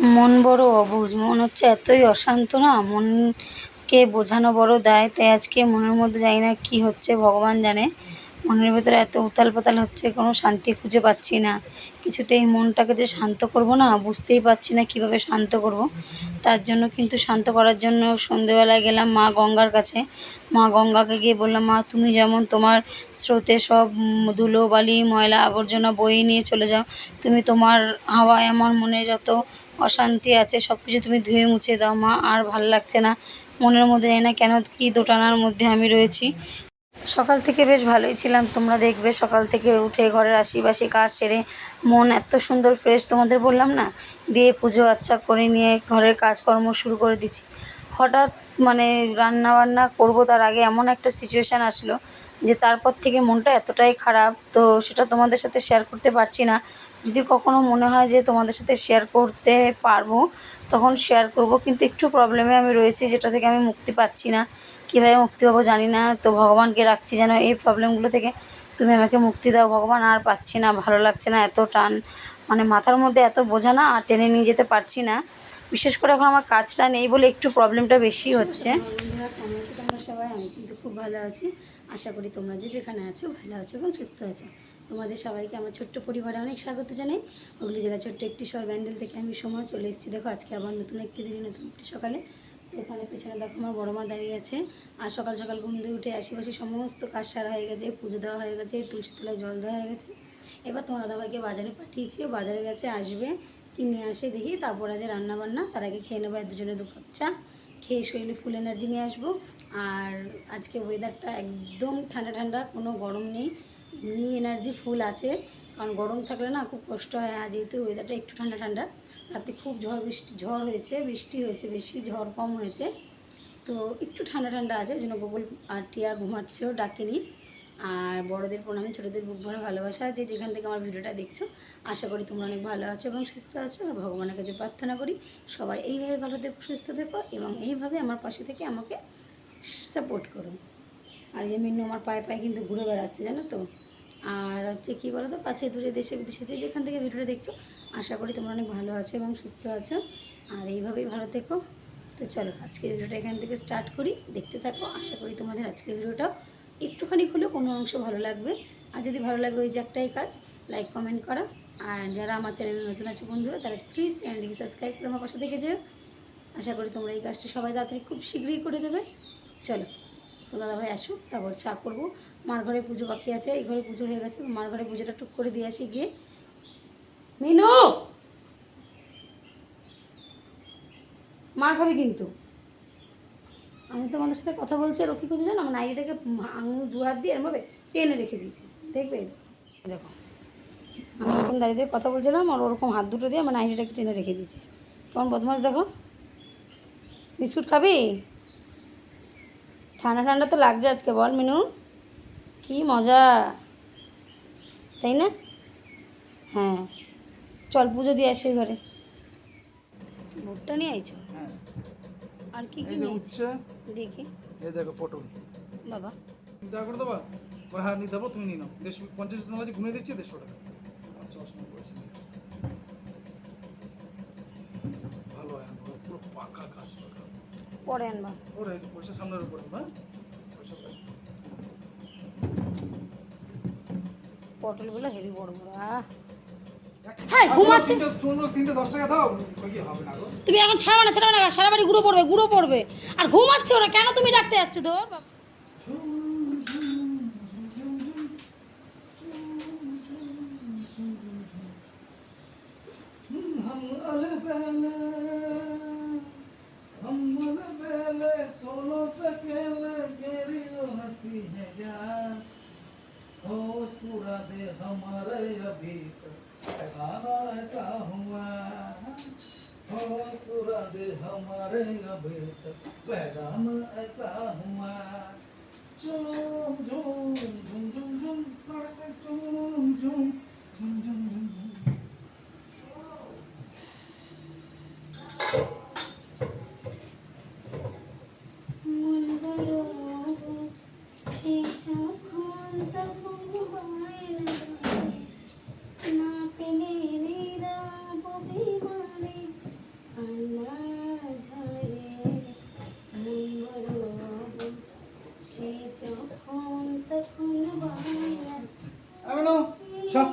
মন বড় অবুঝ মন হচ্ছে এতই অশান্ত না, মনকে বোঝানো বড় দায়, তাই আজকে মনের মধ্যে জানি না কী হচ্ছে, ভগবান জানে। মনের ভেতরে এত উতাল পাতাল হচ্ছে, কোনো শান্তি খুঁজে পাচ্ছি না। কিছুতেই মনটাকে যে শান্ত করব না, বুঝতেই পারছি না কীভাবে শান্ত করব। তার জন্য কিন্তু শান্ত করার জন্য সন্ধেবেলায় গেলাম মা গঙ্গার কাছে। মা গঙ্গাকে গিয়ে বললাম, মা, তুমি যেমন তোমার স্রোতে সব ধুলো, বালি, ময়লা, আবর্জনা বয়ে নিয়ে চলে যাও, তুমি তোমার হাওয়ায় আমার মনে যত অশান্তি আছে সব কিছু তুমি ধুয়ে মুছে দাও মা, আর ভালো লাগছে না। মনের মধ্যে না কেন কী দোটানার মধ্যে আমি রয়েছি। সকাল থেকে বেশ ভালোই ছিলাম, তোমরা দেখবে সকাল থেকে উঠে ঘরের আশিপাশি কাজ সেরে মন এত সুন্দর ফ্রেশ তোমাদের বললাম না? দিয়ে পুজো আচ্ছা করে নিয়ে ঘরের কাজকর্ম শুরু করে দিচ্ছি। হঠাৎ মানে রান্না বান্না করব তার আগে এমন একটা সিচুয়েশান আসলো যে তারপর থেকে মনটা এতটাই খারাপ, তো সেটা তোমাদের সাথে শেয়ার করতে পারছি না। যদি কখনো মনে হয় যে তোমাদের সাথে শেয়ার করতে পারব, তখন শেয়ার করব। কিন্তু একটু প্রবলেমে আমি রয়েছি, যেটা থেকে আমি মুক্তি পাচ্ছি না। কীভাবে মুক্তি পাবো জানি না। তো ভগবানকে রাখছি যেন এই প্রবলেমগুলো থেকে তুমি আমাকে মুক্তি দাও। ভগবান আর পাচ্ছি না, ভালো লাগছে না, এত টান। মানে মাথার মধ্যে এত বোঝা না, আর টেনে নিয়ে যেতে পারছি না। বিশেষ করে এখন আমার কাজটা নেই বলে একটু প্রবলেমটা বেশি হচ্ছে। সবাই? আমি কিন্তু খুব ভালো আছি। আশা করি তোমরা যে যেখানে আছো, ভালো আছো এবং সুস্থ আছো। তোমাদের সবাইকে আমার ছোট্ট পরিবারে অনেক স্বাগত জানাই। হুগলি জেলা ছোট্ট একটি শহর ব্যান্ডেল থেকে আমি সময় চলে এসেছি। দেখো, আজকে আবার নতুন একটি দিনে, নতুন একটি সকালে। এখানে পেছনে দেখো, আমার বড় মা দাঁড়িয়ে আছে। আর সকাল সকাল ঘুম দিয়ে উঠে আশেপাশে সমস্ত কাজ সারা হয়ে গেছে, পুজো দেওয়া হয়ে গেছে, তুলসী তলায় জল দেওয়া হয়ে গেছে। এবার তোমার দাদাভাইকে বাজারে পাঠিয়েছি বাজারে গেছে, আসবে, কি নিয়ে আসে দেখি, তারপর আজ রান্না বান্না তার আগে খেয়ে নেব দুজনে দু কাপ চা, খেয়ে শরীরে ফুল এনার্জি নিয়ে আসব। আর আজকে ওয়েদারটা একদম ঠান্ডা ঠান্ডা, কোনো গরম নেই। এমনি এনার্জি ফুল আছে। কারণ গরম থাকলে না খুব কষ্ট হয়, আর যেহেতু ওয়েদারটা একটু ঠান্ডা ঠান্ডা, রাতে খুব ঝড় বৃষ্টি, ঝড় হয়েছে, বৃষ্টি হয়েছে, বেশি ঝড় কম হয়েছে। তো একটু ঠান্ডা ঠান্ডা আছে জন্য গোকুল আর টিয়া ঘুমাচ্ছেও ডাকেনি। আর বড়দের প্রণাম, ছোটোদের বুক ভরা ভালোবাসা, যে যেখান থেকে আমার ভিডিওটা দেখছ, আশা করি তোমরা অনেক ভালো আছো এবং সুস্থ আছো, আর ভগবানের কাছে প্রার্থনা করি, সবাই এইভাবে ভালো থেকো, সুস্থ থেকো, এবং এইভাবে আমার পাশে থেকে আমাকে সাপোর্ট করো। আর এই আমার পায়ে পায়ে কিন্তু ঘুরে বেড়াচ্ছে, জানো তো? আর হচ্ছে কী বলো তো কাছে দূরে দেশে বিদেশে যেখান থেকে ভিডিওটা দেখছ, আশা করি তোমরা অনেক ভালো আছো এবং সুস্থ আছো। আর এইভাবেই ভালো থেকো। তো চলো, আজকের ভিডিওটা এখান থেকে স্টার্ট করি। দেখতে থাকো, আশা করি তোমাদের আজকের ভিডিওটাও একটুখানি হলেও কোনো অংশ ভালো লাগবে। আর যদি ভালো লাগে ওই যে একটাই কাজ লাইক কমেন্ট করা। আর যারা আমার চ্যানেলে নতুন আছে বন্ধুরা, তারা প্লিজ চ্যানেলটিকে সাবস্ক্রাইব করে আমার পাশে থেকে যেও। আশা করি তোমরা এই কাজটা সবাই তাড়াতাড়ি খুব শীঘ্রই করে দেবে। চলো। তোমরা দাদাভাই আসুক, তারপর চা করব। মার ঘরে পুজো বাকি আছে, এই ঘরে পুজো হয়ে গেছে, মার ঘরে পুজোটা টুক করে দিয়ে আসি গিয়ে। মিনু! মার খাবে কিন্তু। আমি তো তোমাদের সাথে কথা বলছি, আর ও কী করছে জানো? আমার নাইটাকে আঙুল দু হাত দিয়ে এরমভাবে টেনে রেখে দিয়েছে। দেখবে? দেখো। আমি যখন দাঁড়িয়ে কথা বলছিলাম, আর ওরকম হাত দুটো দিয়ে আমার নাইটিটাকে টেনে রেখে দিয়েছে। কেমন বদমাস দেখো। বিস্কুট খাবি? ঠান্ডা ঠান্ডা তো লাগছে আজকে বল মিনু। কি মজা। তাই না? হ্যাঁ। চল পুজো দিয়ে আসি ঘরে। ভুট্টা নিয়ে আইছো? হ্যাঁ। আর কি কি উচ্ছে? দেখি। এই দেখো পটল বাবা। দেখা করে দেবা ওর হ্যাঁ নিতে তুমি নিয়ে নাও। দেড়শো পঞ্চাশ টাকা আছে ঘুমিয়ে দিচ্ছি দেড়শো টাকা। আচ্ছা করেছি ভালো পুরো পাকা গাছ পাকা। পরে আনবা ওরে পয়সা সামনের উপরে হ্যাঁ পয়সা পটলগুলো হেভি বড় বড় আহ হ্যাঁ, ঘুমাচ্ছে। তুমি এখন না না সারা বাড়ি গুঁড়ো পড়বে গুঁড়ো পড়বে আর ঘুমাচ্ছে ওরা কেন তুমি ডাকতে যাচ্ছ তোর বাবা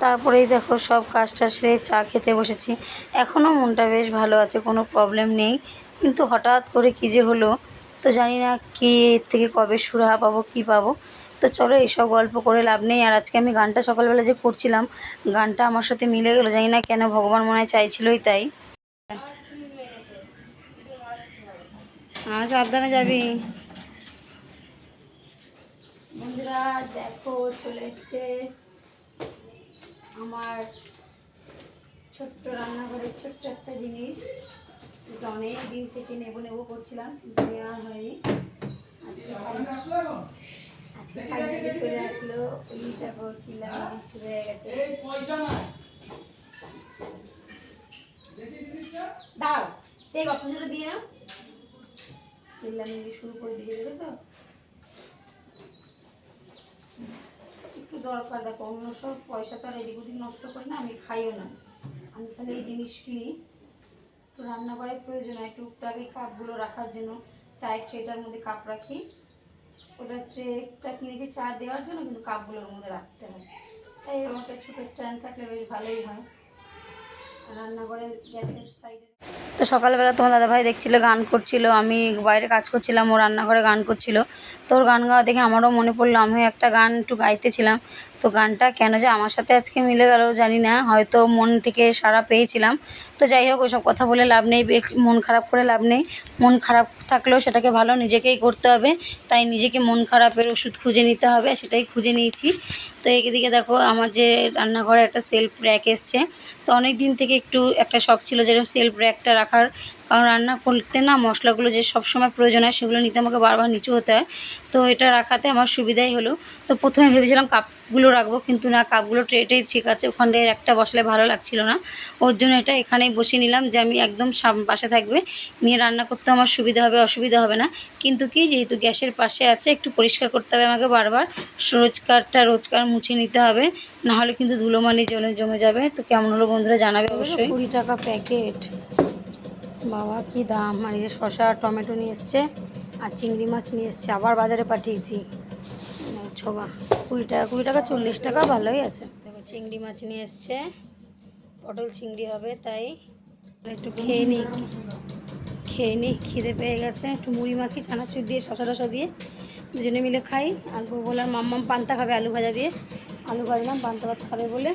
তারপরেই দেখো সব কাজটা সেরে চা খেতে বসেছি। এখনও মনটা বেশ ভালো আছে, কোনো প্রবলেম নেই। কিন্তু হঠাৎ করে কী যে হলো, তো জানি না কি এর থেকে কবে সুরাহা পাবো, কি পাবো। তো চলো এইসব গল্প করে লাভ নেই। আর আজকে আমি গানটা সকালবেলা যে করছিলাম, গানটা আমার সাথে মিলে গেলো। জানি না কেন ভগবান মনে হয় চাইছিলই তাই। সাবধানে যাবি। বন্ধুরা, দেখো, চলে এসছে। আমার ছোট্ট রান্নাঘরের ছোট্ট একটা জিনিস। যেটা অনেক দিন থেকে নেব নেব করছিলাম কিন্তু নেওয়া হয়নি। আজকে আজকে চলে আসলো। দেখো শুরু হয়ে গেছে। এই গল্পগুলো দিয়ে শুরু করে দিয়ে দেখেছ? দরকার, দেখো, অন্য সব পয়সা তো আর এদিক নষ্ট করি না, আমি খাইও না। আমি তাহলে এই জিনিস কিনি। তো রান্নাঘরের প্রয়োজন হয়, টুকটাক কাপগুলো রাখার জন্য। চায়ের ট্রেটার মধ্যে কাপ রাখি। ওটা ট্রেটা কিনেছি চা দেওয়ার জন্য কিন্তু কাপগুলোর মধ্যে রাখতে হয়। তাই এরকম একটা ছোটো স্ট্যান্ড থাকলে বেশ ভালোই হয়। রান্নাঘরের গ্যাসের সাইডে তো সকালবেলা তোমার দাদাভাই দেখছিল, গান করছিল, আমি বাইরে কাজ করছিলাম, ও রান্নাঘরে গান করছিল। তো ওর গান গাওয়া দেখে আমারও মনে পড়ল, আমিও একটা গান একটু গাইতেছিলাম। তো গানটা কেন যে আমার সাথে আজকে মিলে গেল জানি না, হয়তো মন থেকে সাড়া পেয়েছিলাম। তো যাই হোক, ওইসব কথা বলে লাভ নেই মন খারাপ করে লাভ নেই। মন খারাপ থাকলেও সেটাকে ভালো নিজেকেই করতে হবে, তাই নিজেকে মন খারাপের ওষুধ খুঁজে নিতে হবে, সেটাই খুঁজে নিয়েছি। তো এদিকে দেখো, আমার যে রান্নাঘরে একটা সেলফ র্যাক এসছে। তো অনেক দিন থেকে একটু একটা শখ ছিল যেরকম সেলফ র্যাকটা রাখার কারণ রান্না করতে না মশলাগুলো যে সব সময় প্রয়োজন হয় সেগুলো নিতে আমাকে বারবার নিচু হতে হয়। তো এটা রাখাতে আমার সুবিধাই হলো। তো প্রথমে ভেবেছিলাম কাপগুলো রাখব কিন্তু না কাপগুলো ট্রেটেই ঠিক আছে ওখানে একটা বসলে ভালো লাগছিল না। ওর জন্য এটা এখানেই বসিয়ে নিলাম যে আমি একদম পাশে থাকবে। নিয়ে রান্না করতে আমার সুবিধা হবে অসুবিধা হবে না। কিন্তু কি যেহেতু গ্যাসের পাশে আছে একটু পরিষ্কার করতে হবে আমাকে বারবার। রোজকারটা রোজকার মুছে নিতে হবে নাহলে কিন্তু ধুলোমালি জমে জমে যাবে। তো কেমন হলো বন্ধুরা জানাবে অবশ্যই। কুড়ি টাকা প্যাকেট। বাবা, কি দাম? আর এই যে শশা টমেটো নিয়ে এসছে, আর চিংড়ি মাছ নিয়ে এসছে, আবার বাজারে পাঠিয়েছি। ছোবা, কুড়ি টাকা কুড়ি টাকা, চল্লিশ টাকা, ভালোই আছে। দেখো, চিংড়ি মাছ নিয়ে এসছে, পটল চিংড়ি হবে, তাই একটু খেয়ে নিই। খেয়ে নিই, খিদে পেয়ে গেছে, একটু মুড়ি মাখি চানাচুর দিয়ে শশা টশা দিয়ে দুজনে মিলে খাই। আর বললাম মাম্মাম পান্তা খাবে আলু ভাজা দিয়ে। আলু ভাজলাম, পান্তা ভাত খাবে বলে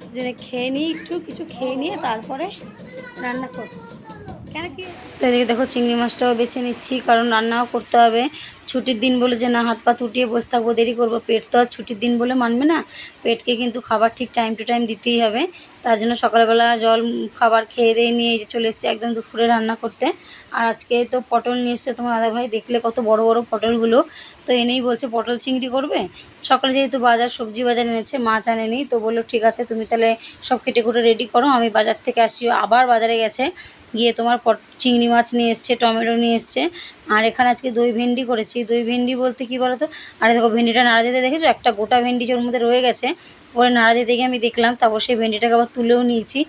দুজনে খেয়ে নিই, একটু কিছু খেয়ে নিয়ে তারপরে রান্না করব। কেন কি তো এদিকে দেখো চিংড়ি মাছটাও বেছে নিচ্ছি, কারণ রান্নাও করতে হবে। ছুটির দিন বলে যে না, হাত পা তুটিয়ে বসে থাকব, দেরি করব। পেট তো আর ছুটির দিন বলে মানবে না। পেটকে কিন্তু খাবার ঠিক টাইম টু টাইম দিতেই হবে। তার জন্য সকালবেলা জল, খাবার খেয়ে দিয়ে নিয়ে যে চলে এসেছি একদম দুপুরে রান্না করতে। আর আজকে তো পটল নিয়ে এসছে তোমার দাদাভাই, দেখলে কত বড় বড় পটলগুলো। তো এনেই বলছে, পটল চিংড়ি করবে? সকালে যেহেতু বাজার, সবজি বাজার এনেছে, মাছ আনেনি, তো বলল, ঠিক আছে, তুমি তাহলে সব কেটে কুটে রেডি করো, আমি বাজার থেকে আসছি। আবার বাজারে গেছে, গিয়ে তোমার পট, চিংড়ি মাছ নিয়ে এসছে, টমেটো নিয়ে এসছে। আর এখানে আজকে দই ভেন্ডি করেছি। দই ভেন্ডি বলতে কি বলো তো আরে দেখো, ভেন্ডিটা নাড়া দিতে দেখেছ? একটা গোটা ভেন্ডি ওর মধ্যে রয়ে গেছে। পরে নাড়া দিতে গিয়ে আমি দেখলাম, তারপর সেই ভেন্ডিটাকে আবার তুলেও নিয়েছি।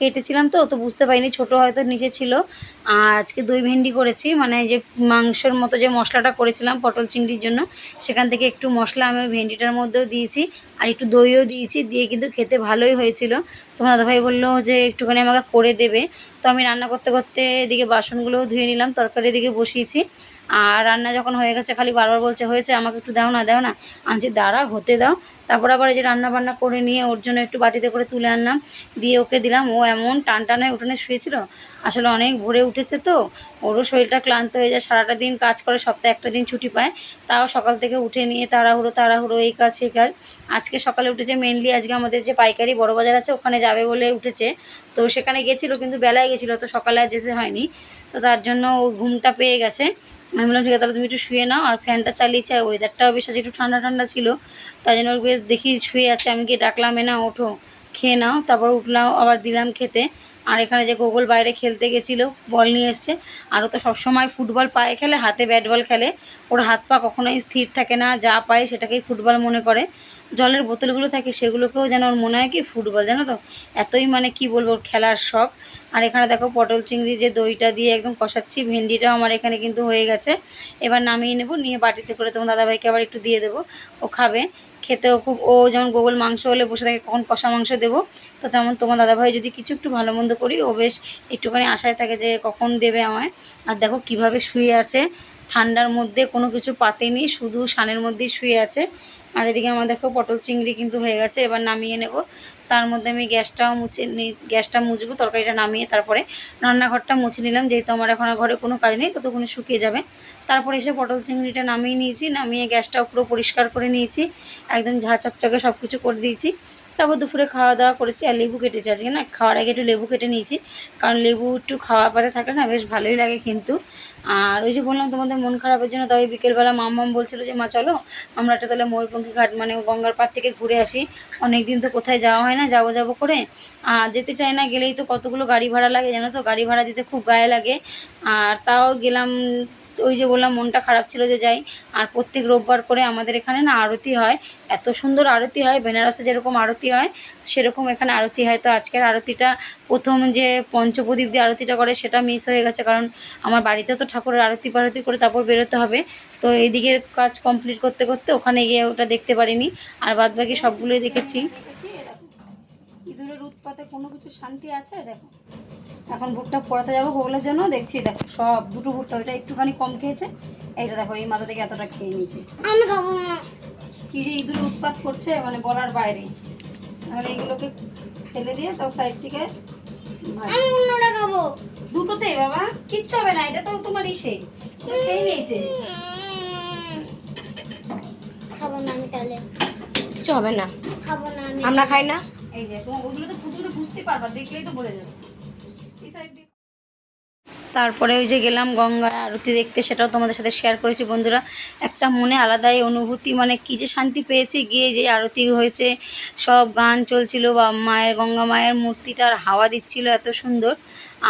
কেটেছিলাম তো তো বুঝতে পারিনি, ছোট হয়তো নিচে ছিল। আর আজকে দই ভেন্ডি করেছি মানে যে মাংসের মতো যে মশলাটা করেছিলাম পটল চিংড়ির জন্য, সেখান থেকে একটু মশলা আমি ভেন্ডিটার মধ্যেও দিয়েছি, আর একটু দইও দিয়েছি, দিয়ে কিন্তু খেতে ভালোই হয়েছিল। তোমার দাদাভাই বলল যে, একটুখানি আমাকে করে দেবে তো আমি রান্না করতে করতে এদিকে বাসনগুলোও ধুয়ে নিলাম, তরকারি এদিকে বসিয়েছি। আর রান্না যখন হয়ে গেছে, খালি বারবার বলছে, হয়েছে, আমাকে একটু দাও না দাও না। আনছি দাঁড়া, হতে দাও। তারপর আবার এই যে রান্না বান্না করে নিয়ে ওর জন্য একটু বাটিতে করে তুলে আনলাম। দিয়ে ওকে দিলাম, ও এমন টান টানায় উঠোনে শুয়েছিল। আসলে অনেক ভোরে উঠেছে তো, ওরও শরীরটা ক্লান্ত হয়ে যায়, সারাটা দিন কাজ করে, সপ্তাহে একটা দিন ছুটি পায়, তাও সকাল থেকে উঠে নিয়ে তাড়াহুড়ো তাড়াহুড়ো, এই কাজ, সেই কাজ। আজকে সকালে উঠেছে মেনলি আজকে আমাদের যে পাইকারি বড় বাজার আছে, ওখানে যাবে বলে উঠেছে, তো সেখানে গেছিল, কিন্তু বেলায় গেছিল, তো সকালে আর যেতে হয়নি, তো তার জন্য ও ঘুমটা পেয়ে গেছে। আমি বললাম, ঠিক আছে, তাহলে তুমি একটু শুয়ে নাও, আর ফ্যানটা চালিয়েছে, আর ওয়েদারটাও বেশ একটু ঠান্ডা ঠান্ডা ছিল তাই জন্য বেশ দেখি, শুয়ে আছে, আমি গিয়ে ডাকলাম, এ না ওঠো, খেয়ে নাও। তারপর উঠলাম, আবার দিলাম খেতে আর এখানে যে গোগল বাইরে খেলতে গেছিল, বল নিয়ে এসছে। আরও তো সবসময় ফুটবল পায়ে খেলে, হাতে ব্যাট বল খেলে। ওর হাত পা কখনোই স্থির থাকে না, যা পায় সেটাকেই ফুটবল মনে করে। জলের বোতলগুলো থাকে, সেগুলোকেও যেন ওর মনে হয় কি ফুটবল, জানো তো? এতই মানে কি বলব খেলার শখ। আর এখানে দেখো পটল চিংড়ি যে দইটা দিয়ে একদম কষাচ্ছি, ভেন্ডিটাও আমার এখানে কিন্তু হয়ে গেছে। এবার নামিয়ে নেব, নিয়ে বাটিতে করে তোমার দাদাভাইকে আবার একটু দিয়ে দেবো। ও খাবে। খেতেও খুব, ও যেমন গোগল মাংস হলে বসে থাকে, কখন কষা মাংস দেবো, তো তেমন তোমার দাদাভাই যদি কিছু একটু ভালো মন্দ করি, ও বেশ একটুখানি আশায় থাকে যে কখন দেবে আমায়। আর দেখো কীভাবে শুয়ে আছে, ঠান্ডার মধ্যে কোনো কিছু পাতেনি, শুধু সানের মধ্যেই শুয়ে আছে। আর এদিকে আমার দেখো পটল চিংড়ি কিন্তু হয়ে গেছে, এবার নামিয়ে নেব। তার মধ্যে আমি গ্যাসটাও মুছে গ্যাসটা মুছবো, তরকারিটা নামিয়ে তারপরে রান্নাঘরটা মুছে নিলাম। যেহেতু আমার এখন ঘরে কোনো কাজ নেই, ততক্ষণে শুকিয়ে যাবে। তারপরে এসে পটল চিংড়িটা নামিয়ে নিয়েছি, নামিয়ে গ্যাসটাও পুরো পরিষ্কার করে নিয়েছি। একদম ঝা চকচকে সব কিছু করে দিয়েছি। তারপর দুপুরে খাওয়া দাওয়া করেছি আর লেবু কেটেছি। আজকে না খাওয়ার আগে একটু লেবু কেটে নিয়েছি। কারণ লেবু একটু খাওয়া পাতে থাকলে না বেশ ভালোই লাগে কিন্তু। আর ওই যে বললাম তোমাদের মন খারাপের জন্য তবে বিকেলবেলা মাম্মাম বলছিল যে, মা, চলো আমরা একটা তাহলে ময়ূরপঙ্খী ঘাট মানে গঙ্গার পাড় থেকে ঘুরে আসি। অনেক দিন তো কোথায় যাওয়া হয় না, যাব যাব করে। আর যেতে চাই না, গেলেই তো কতগুলো গাড়ি ভাড়া লাগে জানো তো? গাড়ি ভাড়া দিতে খুব গায়ে লাগে। আর তাও গেলাম ওই যে বললাম, মনটা খারাপ ছিল যে যাই, আর প্রত্যেক রোববার করে আমাদের এখানে না আরতি হয়। এত সুন্দর আরতি হয়, বেনারসে যেরকম আরতি হয়, সেরকম এখানে আরতি হয়। তো আজকের আরতিটা, প্রথম যে পঞ্চপ্রদীপ দিয়ে আরতিটা করে, সেটা মিস হয়ে গেছে। কারণ আমার বাড়িতে তো ঠাকুরের আরতি পারতি করে তারপর বেরোতে হবে। তো এদিকের কাজ কমপ্লিট করতে করতে ওখানে গিয়ে ওটা দেখতে পারিনি। আর বাদ বাকি সবগুলোই দেখেছি। উৎপাতে কোনো কিছু শান্তি আছে? দেখো। এখন ভুট্টা পড়াতে যাব গোগলের জন্য দেখছি দেখো সব দুটো ভুট্টা ওইটা একটুখানি কম খেয়েছে। এইটা দেখো এই মাথা থেকে এতটা খেয়ে নিয়েছে। আমি খাব না। কি যে ইঁদুর উৎপাত করছে মানে বলার বাইরে। এখন এইগুলোকে ফেলে দিয়ে তাও সাইড থেকে। আমি অন্যটা খাব। দুটোতেই বাবা। কিচ্ছু হবে না এটা তো তোমার ইসে খেয়ে নিয়েছে। খাব না আমি তাহলে। কিছু হবে না। খাব না আমরা খাই না? তারপরে ওই যে গেলাম গঙ্গায় আরতি দেখতে, সেটাও তোমাদের সাথে শেয়ার করেছি বন্ধুরা। একটা মনে আলাদাই অনুভূতি মানে কী যে শান্তি পেয়েছি, গিয়ে যে আরতি হয়েছে, সব গান চলছিল, বা মায়ের, গঙ্গা মায়ের মূর্তিটার হাওয়া দিচ্ছিল, এত সুন্দর।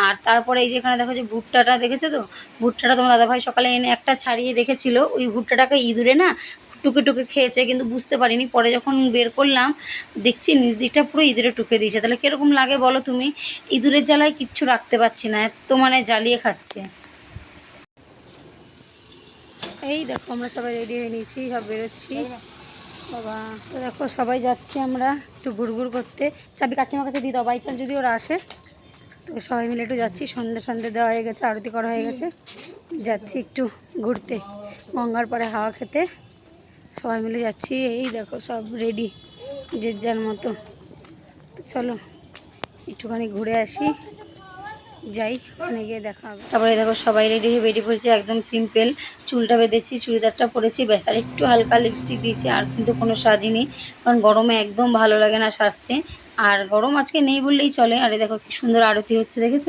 আর তারপরে এই যে এখানে দেখো যে ভুট্টাটা, দেখেছ তো? ভুট্টাটা তোমার দাদাভাই সকালে এনে একটা ছাড়িয়ে রেখেছিল, ওই ভুট্টাটাকে ইঁদুরে না টুকে টুকে খেয়েছে, কিন্তু বুঝতে পারিনি। পরে যখন বের করলাম, দেখছি নিজ দিকটা পুরো ইঁদুরে টুকে দিয়েছে। তাহলে কীরকম লাগে বলো তুমি? ইঁদুরের জ্বালায় কিচ্ছু রাখতে পারছি না, এত মানে জ্বালিয়ে খাচ্ছে। এই দেখো, আমরা সবাই রেডি হয়ে নিয়েছি, সব বেরোচ্ছি। বাবা, তো দেখো, সবাই যাচ্ছি আমরা একটু ঘুরঘুর করতে। চাবি কাকিমার কাছে দিয়ে দাও বাই চান্স যদি ওরা আসে। তো সবাই মিলে একটু যাচ্ছি, সন্ধে সন্ধে দেওয়া হয়ে গেছে, আরতি করা হয়ে গেছে। যাচ্ছি একটু ঘুরতে, গঙ্গার পরে হাওয়া খেতে। সবাই মিলে যাচ্ছি। এই দেখো সব রেডি যে যার মতো। চলো একটুখানি ঘুরে আসি। যাই, ওখানে গিয়ে দেখা হবে। তারপরে দেখো সবাই রেডি হয়ে বেরিয়ে পড়েছে, একদম সিম্পল চুলটা বেঁধেছি, চুড়িদারটা পরেছি। ব্যাস, আর একটু হালকা লিপস্টিক দিয়েছি, আর কিন্তু কোনো সাজিনি কারণ গরমে একদম ভালো লাগে না সাজতে। আর গরম আজকে নেই বললেই চলে। আরে দেখো কি সুন্দর আরতি হচ্ছে, দেখেছ?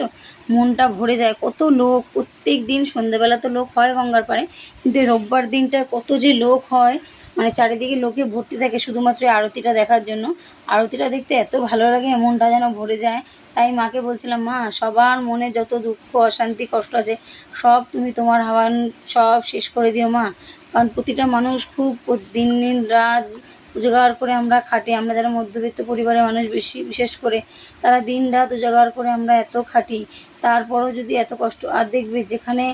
মনটা ভরে যায়। কত লোক প্রত্যেক দিন সন্ধেবেলা তো লোক হয় গঙ্গার পাড়ে। কিন্তু রোববার দিনটা কত যে লোক হয়। মানে চারিদিকে লোকে ভর্তি থাকে শুধুমাত্র আরতিটা দেখার জন্য। আরতিটা দেখতে এত ভালো লাগে, মনটা যেন ভরে যায়। তাই মাকে বলছিলাম, মা, সবার মনে যত দুঃখ, অশান্তি, কষ্ট আছে, সব তুমি তোমার হাওয়ান, সব শেষ করে দিও মা। কারণ প্রতিটা মানুষ খুব দিন দিন রাত উজাগার করে আমরা খাটি। আমরা যারা মধ্যবিত্ত পরিবারের মানুষ বেশি, বিশেষ করে তারা দিন রাত উজাগার করে আমরা এত খাটি। তারপরও যদি এত কষ্ট, আর দেখবে যেখানে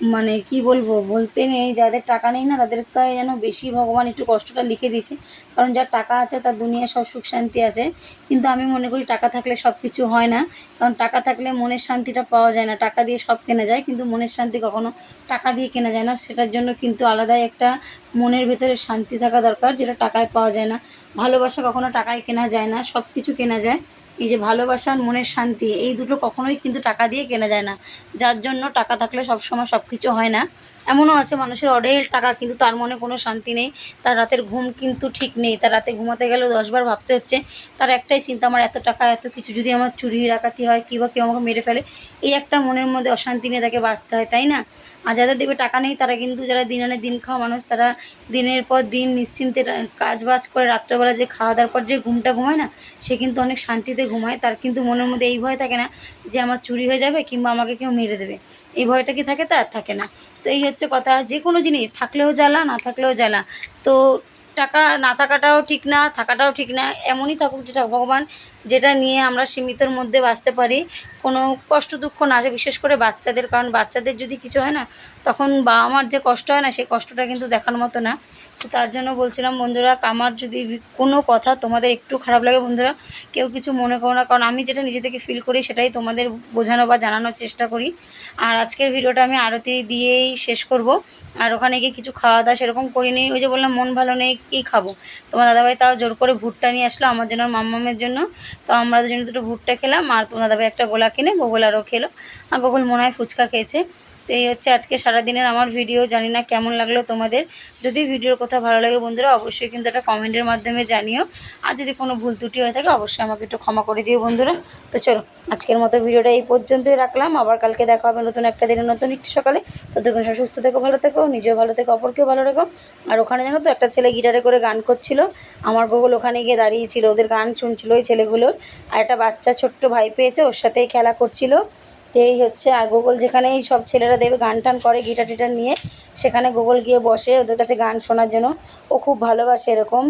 মানে কি বলব, বলতে নেই, যাদের টাকা নেই না, তাদেরকে যেন বেশি ভগবান একটু কষ্টটা লিখে দিয়েছে। কারণ যার টাকা আছে, তার দুনিয়া সব সুখ শান্তি আছে। কিন্তু আমি মনে করি টাকা থাকলে সব কিছু হয় না। কারণ টাকা থাকলে মনের শান্তিটা পাওয়া যায় না। টাকা দিয়ে সব কেনা যায়, কিন্তু মনের শান্তি কখনো টাকা দিয়ে কেনা যায় না। সেটার জন্য কিন্তু আলাদাই একটা মনের ভেতরে শান্তি থাকা দরকার, যেটা টাকায় পাওয়া যায় না। ভালোবাসা কখনো টাকায় কেনা যায় না সব কিছু কেনা যায়। এই যে ভালোবাসা আর মনের শান্তি, এই দুটো কখনোই কিন্তু টাকা দিয়ে কেনা যায় না। যার জন্য টাকা থাকলে সবসময় সব কিছু হয় না। এমনও আছে মানুষের অঢেল টাকা, কিন্তু তার মনে কোনো শান্তি নেই। তার রাতের ঘুম কিন্তু ঠিক নেই। তার রাতে ঘুমাতে গেলেও দশবার ভাবতে হচ্ছে, তার একটাই চিন্তা, আমার এত টাকা, এত কিছু যদি আমার চুরি ডাকাতি হয়, কী বা কেউ আমাকে মেরে ফেলে? এই একটা মনের মধ্যে অশান্তি নিয়ে তাকে বাঁচতে হয়, তাই না? আর যাদের দেবে টাকা নেই, তারা কিন্তু যারা দিন আনে দিন খাওয়া মানুষ, তারা দিনের পর দিন নিশ্চিন্তে কাজ বাজ করে রাত্রেবেলা যে খাওয়া দাওয়ার পর যে ঘুমটা ঘুমায় না, সে কিন্তু অনেক শান্তিতে ঘুমায়। তার কিন্তু মনের মধ্যে এই ভয় থাকে না যে আমার চুরি হয়ে যাবে কিংবা আমাকে কেউ মেরে দেবে। এই ভয়টা কি থাকে? তার থাকে না। তো এই হচ্ছে কথা যে কোনো জিনিস, থাকলেও জ্বালা, না থাকলেও জ্বালা। তো টাকা না থাকাটাও ঠিক না, থাকাটাও ঠিক না, এমনই থাকুক যেটা ভগবান যেটা নিয়ে আমরা সীমিতর মধ্যে বাঁচতে পারি। কোনো কষ্ট দুঃখ না, যে বিশেষ করে বাচ্চাদের, কারণ বাচ্চাদের যদি কিছু হয় না, তখন বাবা মার যে কষ্ট হয় না, সেই কষ্টটা কিন্তু দেখার মতো না। তো তার জন্য বলছিলাম, বন্ধুরা, আমার যদি কোনো কথা তোমাদের একটু খারাপ লাগে, বন্ধুরা, কেউ কিছু মনে করো না, কারণ আমি যেটা নিজে থেকে ফিল করি, সেটাই তোমাদের বোঝানো বা জানানোর চেষ্টা করি। আর আজকের ভিডিওটা আমি আরতি দিয়েই শেষ করব। আর ওখানে গিয়ে কিছু খাওয়া দাওয়া সেরকম করিনি ওই যে বললাম, মন ভালো নেই, কী খাব? তোমার দাদাভাই তাও জোর করে ভুট্টা নিয়ে আসলো, আমার জন্য মাম্মামের জন্য। তো আমরা দুজনে দুটো ভুট্টা খেলাম, আর তোমার দাদাভাই একটা গোলা কিনে, গোগল আরও খেলো। আর গোগল মনে হয় ফুচকা খেয়েছে। তো এই হচ্ছে আজকে সারাদিনের আমার ভিডিও জানি না কেমন লাগল তোমাদের। যদি ভিডিওর কথা ভালো লাগে বন্ধুরা, অবশ্যই কিন্তু একটা কমেন্টের মাধ্যমে জানিও। আর যদি কোনো ভুল ত্রুটি হয়ে থাকে, অবশ্যই আমাকে একটু ক্ষমা করে দিও বন্ধুরা। তো চলো, আজকের মতো ভিডিওটা এই পর্যন্তই রাখলাম। আবার কালকে দেখা হবে নতুন একটা দিনের নতুন একটু সকালে। ততক্ষণ সব সুস্থ থেকো, ভালো থেকো, নিজেও ভালো থেকো, অপরকেও ভালো রেখো। আর ওখানে জানো তো, একটা ছেলে গিটারে করে গান করছিল। আমার বগল ওখানে গিয়ে দাঁড়িয়েছিল, ওদের গান শুনছিল ওই ছেলেগুলোর। আর একটা বাচ্চা ছোট্ট ভাই পেয়েছে, ওর সাথেই খেলা করছিল। এই হচ্ছে আর গুগল যেখানেই সব ছেলেরা দেবে গান টান করে, গিটার টিটার নিয়ে, সেখানে গুগল গিয়ে বসে ওদের কাছে গান শোনার জন্য। ও খুব ভালোবাসে এরকম।